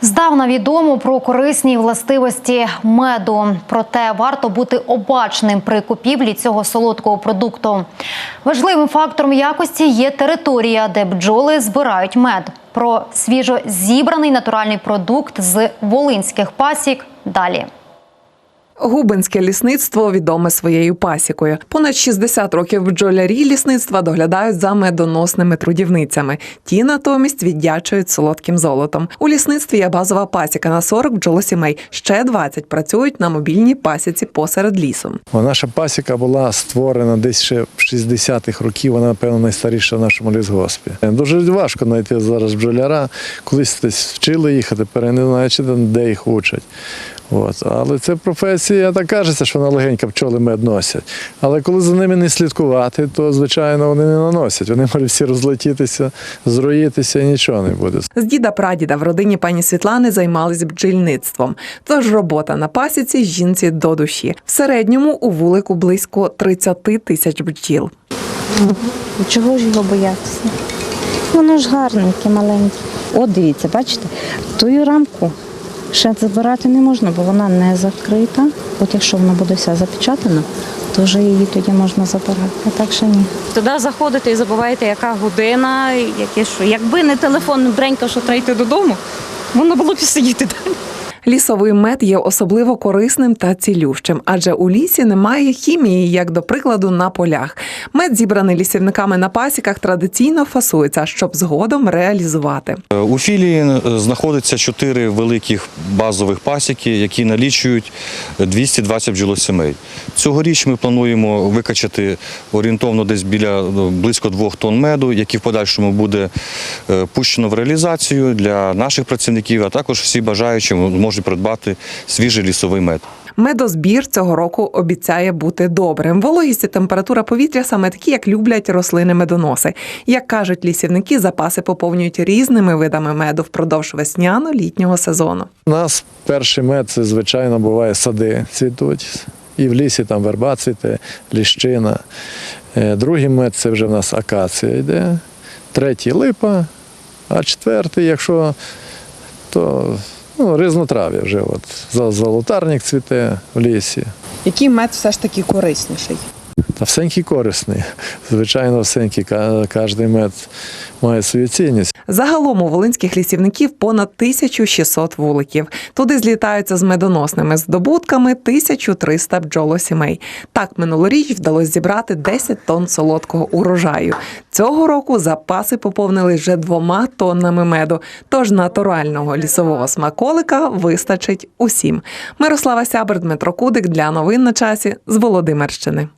Здавна відомо про корисні властивості меду. Проте варто бути обачним при купівлі цього солодкого продукту. Важливим фактором якості є територія, де бджоли збирають мед. Про свіжо зібраний натуральний продукт з волинських пасік далі. Губинське лісництво відоме своєю пасікою. Понад 60 років бджолярі лісництва доглядають за медоносними трудівницями. Ті натомість віддячують солодким золотом. У лісництві є базова пасіка на 40 бджолосімей. Ще 20 працюють на мобільній пасіці посеред лісу. Наша пасіка була створена десь ще в 60-х років. Вона, напевно, найстаріша в нашому лісгоспі. Дуже важко знайти зараз бджоляра. Колись вчили їх, а тепер я не знаю, де їх учать. От. Але це професія, так кажеться, що вона легенька пчоли мед носять. Але коли за ними не слідкувати, то звичайно вони не наносять. Вони можуть всі розлетітися, зроїтися і нічого не буде. З діда прадіда в родині пані Світлани займались бджільництвом. Тож робота на пасіці жінці до душі. В середньому у вулику близько 30 тисяч бджіл. Чого ж його боятися? Воно ж гарненьке, маленьке. От дивіться, бачите, тую рамку ще забирати не можна, бо вона не закрита. От якщо вона буде вся запечатана, то вже її тоді можна забирати. А так ще ні. Туди заходите і забуваєте, яка година, яке що. Якби не телефон бренька, що треба йти додому, воно було б сидіти далі. Лісовий мед є особливо корисним та цілющим, адже у лісі немає хімії, як до прикладу, на полях. Мед, зібраний лісівниками на пасіках, традиційно фасується, щоб згодом реалізувати. У філії е, знаходиться чотири великих базових пасіки, які налічують 220 бджолосімей. Цьогоріч ми плануємо викачати орієнтовно десь біля е, близько двох тонн меду, який в подальшому буде е, пущено в реалізацію для наших працівників, а також всі бажаючі можуть придбати свіжий лісовий мед. Медозбір цього року обіцяє бути добрим. Вологість і температура повітря саме такі, як люблять рослини медоноси. Як кажуть лісівники, запаси поповнюють різними видами меду впродовж весняно-літнього сезону. У нас перший мед це, звичайно, буває сади цвітуть. І в лісі там верба цвіте, ліщина. Е, Другий мед це вже в нас акація йде. Третій липа, а четвертий, якщо то ну, різнотрав'я вже. От. Золотарник цвіте в лісі. Який мед все ж таки корисніший? Та всенький корисний. Звичайно, всенький. Кожний мед має свою цінність. Загалом у волинських лісівників понад 1600 вуликів. Туди злітаються з медоносними здобутками 1300 бджолосімей. Так минулоріч вдалося зібрати 10 тонн солодкого урожаю. Цього року запаси поповнили вже двома тоннами меду. Тож натурального лісового смаколика вистачить усім. Мирослава Сябер, Дмитро Кудик для новин на часі з Володимирщини.